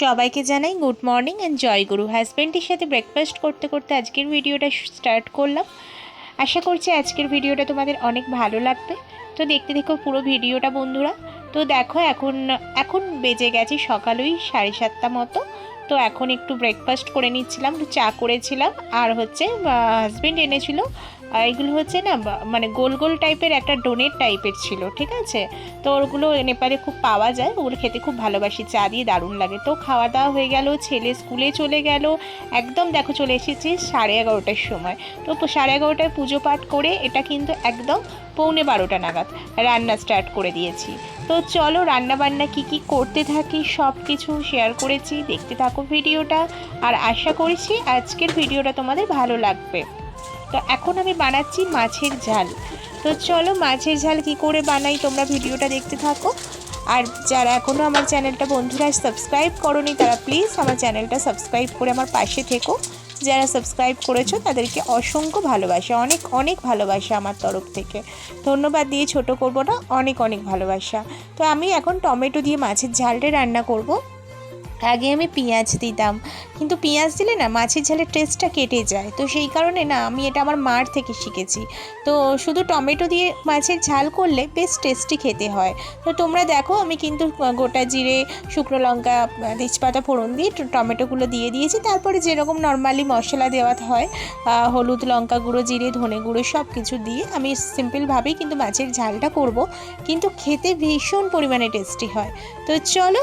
সবাইকে জানাই good morning and জয় গুরু হাজব্যান্ডের সাথে ব্রেকফাস্ট করতে করতে আজকের ভিডিওটা স্টার্ট করলাম। আশা করছি আজকের ভিডিওটা তোমাদের অনেক ভালো লাগবে। তো দেখতে দেখো পুরো ভিডিওটা বন্ধুরা। তো দেখো এখন এখন বেজে গেছে সকালই সাড়ে সাতটা মতো। তো এখন একটু ব্রেকফাস্ট করে নিচ্ছিলাম, একটু চা করেছিলাম। আর হচ্ছে হাজব্যান্ড এনেছিল এগুলো হচ্ছে না মানে গোল গোল টাইপের একটা ডোনেট টাইপের ছিল, ঠিক আছে? তো ওগুলো নেপালে খুব পাওয়া যায়, ওগুলো খেতে খুব ভালোবাসি, চা দিয়ে দারুণ লাগে। তো খাওয়া দাওয়া হয়ে গেল, ছেলে স্কুলে চলে গেল, একদম দেখো চলে এসেছি সাড়ে এগারোটার সময়। তো সাড়ে এগারোটায় পুজো পাঠ করে এটা কিন্তু একদম পৌনে বারোটা নাগাদ রান্না স্টার্ট করে দিয়েছি। তো চলো রান্না বান্না কি কি করতে থাকি সব কিছু শেয়ার করেছি, দেখতে থাকো ভিডিওটা। আর আশা করছি আজকের ভিডিওটা তোমাদের ভালো লাগবে। তো এখন আমি বানাচ্ছি মাছের ঝাল। তো চলো মাছের ঝাল কি করে বানাই তোমরা ভিডিওটা দেখতে থাকো। আর যারা এখনও আমার চ্যানেলটা বন্ধুরা সাবস্ক্রাইব করনি তারা প্লিজ আমার চ্যানেলটা সাবস্ক্রাইব করে আমার পাশে থেকো। যারা সাবস্ক্রাইব করেছ তাদেরকে অসংখ্য ভালোবাসা, অনেক অনেক ভালোবাসা আমার তরফ থেকে। ধন্যবাদ দিয়ে ছোট করব না, অনেক অনেক ভালোবাসা। তো আমি এখন টমেটো দিয়ে মাছের ঝালটা রান্না করব। আগে আমি পেঁয়াজ দিতাম। কিন্তু পেঁয়াজ দিলে না মাছের ঝালের টেস্টটা কেটে যায়। তো সেই কারণে না আমি এটা আমার মার থেকে শিখেছি। তো শুধু টমেটো দিয়ে মাছের ঝাল করলে বেশ টেস্টি খেতে হয়। তো তোমরা দেখো আমি কিন্তু গোটা জিরে, শুকনো লঙ্কা, তেজপাতা ফোড়ন দিয়ে টমেটোগুলো দিয়ে দিয়েছি। তারপরে যেরকম নর্মালি মশলা দেওয়া হয় হলুদ লঙ্কা গুঁড়ো, জিরে, ধনে গুঁড়ো সব কিছু দিয়ে আমি সিম্পলভাবেই কিন্তু মাছের ঝালটা করব। কিন্তু খেতে ভীষণ পরিমাণে টেস্টি হয়। তো চলো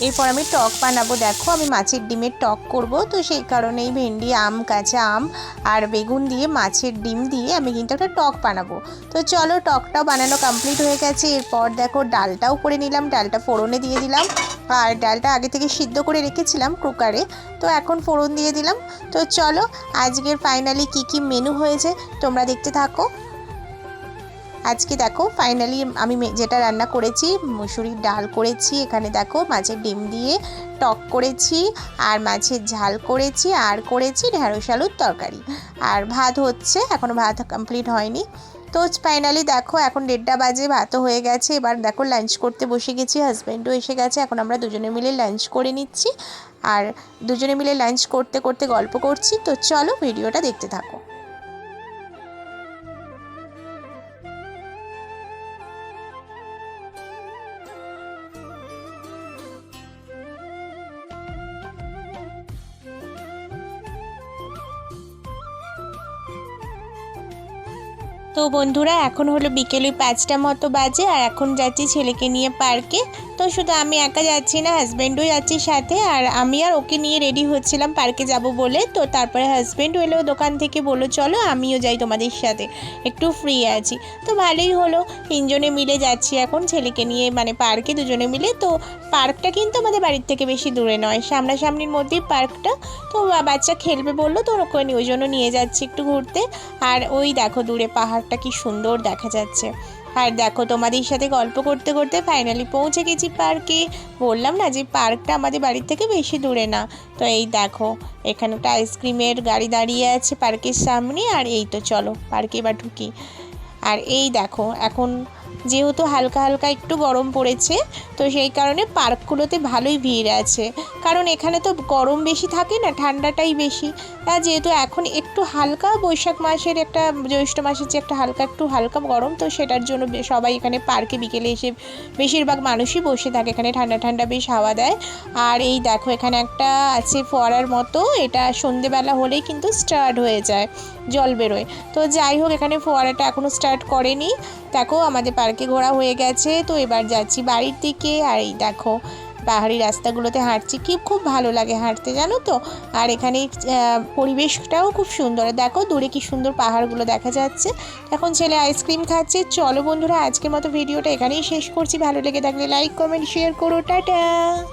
এরপর আমি টক বানাবো। দেখো, আমি মাছের ডিমের টক করব। তো সেই কারণেই ভেন্ডি, আম, কাঁচা আম আর বেগুন দিয়ে, মাছের ডিম দিয়ে আমি কিন্তু একটা টক বানাবো। তো চলো, টকটাও বানানো কমপ্লিট হয়ে গেছে। এরপর দেখো, ডালটাও করে নিলাম। ডালটা ফোড়নে দিয়ে দিলাম। আর ডালটা আগে থেকে সিদ্ধ করে রেখেছিলাম কুকারে তো এখন ফোড়ন দিয়ে দিলাম। তো চলো, আজকের ফাইনালি কি কি মেনু হয়েছে তোমরা দেখতে থাকো। আজকে দেখো ফাইনালি আমি যেটা রান্না করেছি, মুসুরির ডাল করেছি, এখানে দেখো মাছের ডিম দিয়ে টক করেছি, আর মাছের ঝাল করেছি, আর করেছি ঢেঁড়স আলুর তরকারি। আর ভাত হচ্ছে এখনও ভাত কমপ্লিট হয়নি। তো ফাইনালি দেখো, এখন দেড়টা বাজে, ভাতও হয়ে গেছে, এবার দেখো লাঞ্চ করতে বসে গেছি হাজব্যান্ডও এসে গেছে, এখন আমরা দুজনে মিলে লাঞ্চ করে নিচ্ছি। আর দুজনে মিলে লাঞ্চ করতে করতে গল্প করছি, তো চলো ভিডিওটা দেখতে থাকো। তো বন্ধুরা এখন হলো বিকেলে পাঁচটা মতো বাজে আর এখন যাচ্ছি ছেলেকে নিয়ে পার্কে। তো শুধু আমি একা যাচ্ছি না হাজব্যান্ডও যাচ্ছি সাথে, আর আমি আর ওকে নিয়ে রেডি হচ্ছিলাম পার্কে যাব বলে। তো তারপরে হাজব্যান্ড এলো দোকান থেকে বলো চলো আমিও যাই তোমাদের সাথে, একটু ফ্রি আছি। তো ভালোই হলো, তিনজনে মিলে যাচ্ছি এখন ছেলেকে নিয়ে মানে পার্কে দুজনে মিলে। তো পার্কটা কিন্তু আমাদের বাড়ির থেকে বেশি দূরে নয়, সামনাসামনির মধ্যেই পার্কটা তো বাচ্চা খেলবে বলল, তো নিয়ে- ওই জন্য নিয়ে যাচ্ছি একটু ঘুরতে। আর ওই দেখো দূরে পাহাড়টা কি সুন্দর দেখা যাচ্ছে। আর দেখো, তোমাদের সাথে গল্প করতে করতে ফাইনালি পৌঁছে গেছি পার্কে বললাম না যে পার্কটা আমাদের বাড়ির থেকে বেশি দূরে না। তো এই দেখো, এখানে একটা আইসক্রিমের গাড়ি দাঁড়িয়ে আছে পার্কের সামনে। আর এই তো চলো পার্কে বা ঢুকি। আর এই দেখো, এখন যেহেতু হালকা হালকা একটু গরম পড়েছে, তো সেই কারণে পার্কগুলোতে ভালোই ভিড় আছে। কারণ এখানে তো গরম বেশি থাকে না, ঠান্ডাটাই বেশি। যেহেতু এখন একটু হালকা, বৈশাখ মাসের একটা, জ্যৈষ্ঠ মাসের যে একটা হালকা, একটু হালকা গরম, তো সেটার জন্য সবাই এখানে পার্কে বিকেলে এসে বেশিরভাগ মানুষই বসে থাকে। এখানে ঠান্ডা ঠান্ডা বেশ হাওয়া দেয়। আর এই দেখো এখানে একটা আছে ফোয়ারার মতো, এটা সন্ধেবেলা হলেই কিন্তু স্টার্ট হয়ে যায়। জল বেরোয়। তো যাই হোক, এখানে ফোয়ারাটা এখনও স্টার্ট করেনি। দেখো, আমাদের পার্কে ঘোরা হয়ে গেছে। তো এবার যাচ্ছি বাড়ির দিকে। আর এই দেখো, পাহাড়ি রাস্তাগুলোতে হাঁটছি। কি খুব ভালো লাগে হাঁটতে, জানো তো? আর এখানে পরিবেশটাও খুব সুন্দর। দেখো, দূরে কি সুন্দর পাহাড়গুলো দেখা যাচ্ছে। এখন ছেলে আইসক্রিম খাচ্ছে। চলো বন্ধুরা, আজকের মতো ভিডিওটা এখানেই শেষ করছি। ভালো লেগে থাকলে লাইক কমেন্ট শেয়ার করো। টাটা!